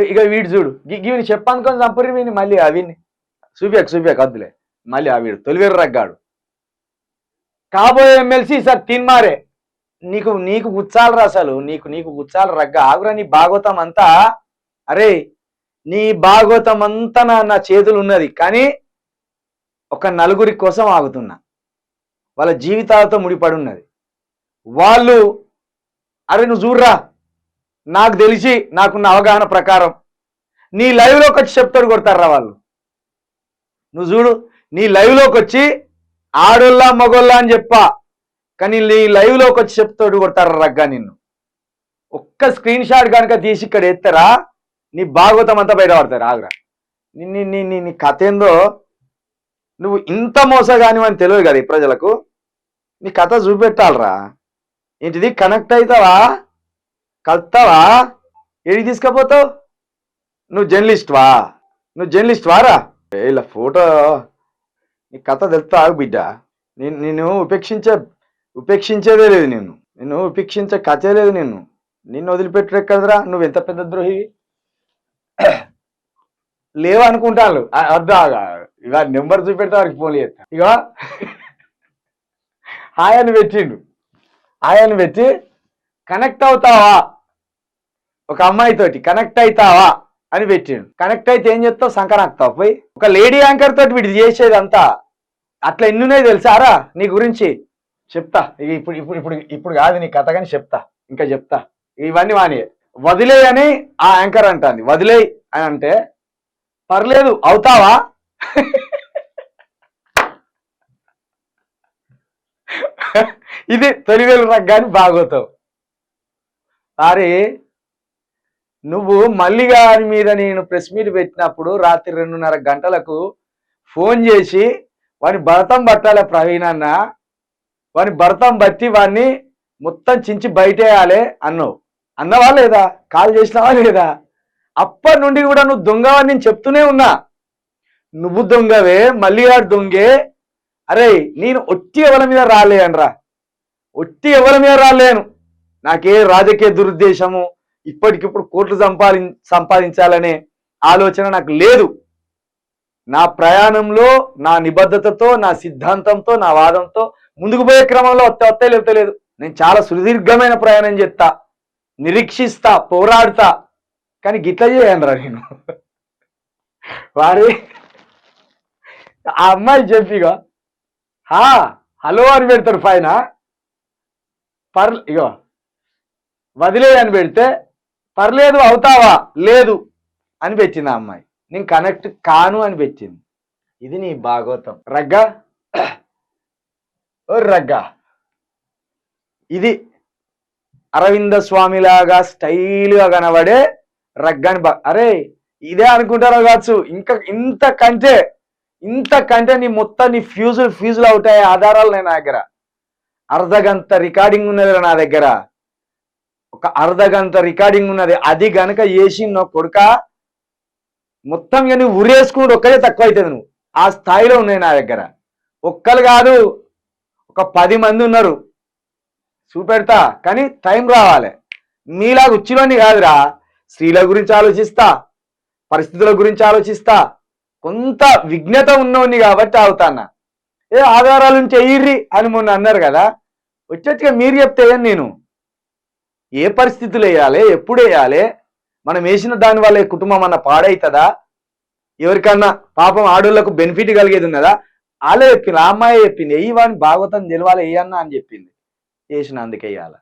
ఇక- వీడు చూడు. గి- చెప్పనుకొని చంపురి వీని మళ్ళీ అవిని చూపియాక చూపియాక వద్దులే మళ్ళీ ఆ వీడు తొలివేరు రగ్గాడు. కాబోయే ఎమ్మెల్సీ సార్ తిన్మారే. నీకు నీకు గుచ్చాలరా అసలు. నీకు నీకు గుచ్చాలి రగ్గ. ఆగురా నీ భాగవతం అంతా. అరే నీ భాగవతం అంతా నా నా చేతులు ఉన్నది. కానీ ఒక నలుగురి కోసం ఆగుతున్నా. వాళ్ళ జీవితాలతో ముడిపడి ఉన్నది. వాళ్ళు అరే నువ్వు చూడరా. నాకు తెలిసి నాకున్న అవగాహన ప్రకారం నీ లైవ్లోకి వచ్చి చెప్తాడు కొడతారా వాళ్ళు. నువ్వు చూడు నీ లైవ్లోకి వచ్చి ఆడోళ్ళ మగోళ్ళ అని చెప్పా కానీ నీ లైవ్లోకి వచ్చి చెప్తాడు కొడతారా రగ్గా నిన్ను. ఒక్క స్క్రీన్ షాట్ కనుక తీసి ఇక్కడ ఎత్తారా నీ భాగవతం అంతా బయటపడతారు ఆగురా. నిన్ను నీ నీ నీ నీ కథ ఏందో నువ్వు ఇంత మోసగాని అని తెలియదు కదా ఈ ప్రజలకు. నీ కథ చూపెట్టాలరా. ఏంటిది? కనెక్ట్ అవుతావా? కలుతావా? ఏడికి తీసుకపోతావు? నువ్వు జర్నలిస్ట్ వా? నువ్వు జర్నలిస్ట్ వారా? ఇలా ఫోటో నీ కథ తెలుస్తా ఆగు బిడ్డ. నేను నేను ఉపేక్షించే ఉపేక్షించేదే లేదు నేను నేను ఉపేక్షించే కథే లేదు నేను నిన్ను వదిలిపెట్టరు కదరా నువ్వు ఎంత పెద్ద ద్రోహి లేవనుకుంటాను అద్దా ఇక నెంబర్ చూపెడితే వారికి ఫోన్ చేస్తా. ఇక ఆయన పెట్టిండు. ఆయన పెట్టి కనెక్ట్ అవుతావా? ఒక అమ్మాయితోటి కనెక్ట్ అవుతావా అని పెట్టిండు. కనెక్ట్ అయితే ఏం చెప్తావు? సంకరాక్తావు పోయి ఒక లేడీ యాంకర్ తోటి వీడు చేసేది అంతా అట్లా ఎన్నున్నాయి తెలుసారా నీ గురించి చెప్తా. ఇక ఇప్పుడు ఇప్పుడు ఇప్పుడు ఇప్పుడు కాదు నీ కథ కానీ చెప్తా. ఇంకా చెప్తా. ఇవన్నీ వాని వదిలే అని ఆ యాంకర్ అంటాంది. వదిలే అని అంటే పర్లేదు అవుతావా? ఇది తొలివేలు రగ్గాని బాగోతావు. అరే నువ్వు మళ్ళీ గారి మీద నేను ప్రెస్ మీట్ పెట్టినప్పుడు రాత్రి రెండున్నర గంటలకు ఫోన్ చేసి వాని భరతం పట్టాలి ప్రవీణ్ అన్న? వాని భరతం బట్టి వాడిని మొత్తం చించి బయటేయాలి అన్నావు. అన్నవా లేదా? కాల్ చేసినావా లేదా? అప్పటి నుండి కూడా నువ్వు దొంగవని నేను చెప్తూనే ఉన్నా. నువ్వు దొంగవే మళ్ళీ ఆడు దొంగే. అరే నేను ఒట్టి ఎవరి మీద రాలేనరా ఒట్టి ఎవరి మీద రాలేను. నాకే రాజకీయ దురుద్దేశము. ఇప్పటికిప్పుడు కోట్లు సంపాది సంపాదించాలనే ఆలోచన నాకు లేదు. నా ప్రయాణంలో నా నిబద్ధతతో నా సిద్ధాంతంతో నా వాదంతో ముందుకు పోయే క్రమంలో వస్తే వస్తే లేకపోతే లేదు. నేను చాలా సుదీర్ఘమైన ప్రయాణం చేస్తా నిరీక్షిస్తా పోరాడుతా. కానీ గిట్ల చేయను నేను. వారి ఆ అమ్మాయి చెప్పిగా హా హలో అని పెడతారు పైన పర్ ఇగో వదిలే అని పెడితే పర్లేదు అవుతావా? లేదు అని పెట్టింది ఆ అమ్మాయి. నేను కనెక్ట్ కాను అని పెట్టింది. ఇది నీ భాగవతం రగ్గా? ఓ రగ్గా. ఇది అరవింద స్వామిలాగా స్టైల్గా కనబడే రగ్గని బా అరే ఇదే అనుకుంటారో కావచ్చు. ఇంకా ఇంత కంటే ఇంత కంటే నీ మొత్తం నీ ఫ్యూజులు ఫ్యూజులు అవుతాయి? ఆధారాలు నేను నా దగ్గర. అర్ధగంత రికార్డింగ్ ఉన్నది నా దగ్గర. ఒక అర్ధగంట రికార్డింగ్ ఉన్నది. అది గనక చేసి నువ్వు కొడుక మొత్తం ఇక నువ్వు ఉరేసుకున్నాడు ఒక్కడే తక్కువ అవుతుంది నువ్వు. ఆ స్థాయిలో ఉన్నాయి నా దగ్గర. ఒక్కరు కాదు ఒక పది మంది ఉన్నారు. చూపెడతా కానీ టైం రావాలి. మీలాగా ఉచ్చిలోని కాదురా. స్త్రీల గురించి ఆలోచిస్తా పరిస్థితుల గురించి ఆలోచిస్తా. కొంత విఘ్నత ఉన్నోని కాబట్టి అవుతానా ఏ ఆధారాలు నుంచి అని మొన్న అన్నారు కదా. వచ్చేట్టుగా మీరు చెప్తే నేను? ఏ పరిస్థితులు వేయాలి ఎప్పుడు వేయాలి మనం వేసిన దాని వల్ల కుటుంబం అన్న పాడవుతుందా ఎవరికన్నా పాపం ఆడోళ్ళకు బెనిఫిట్ కలిగేది ఉన్నదా? వాళ్ళే చెప్పింది ఆ అమ్మాయి చెప్పింది ఏ వాడిని భాగవతం తెలవాలి ఏ అన్న అని చెప్పింది. వేసిన అందుకే వేయాలి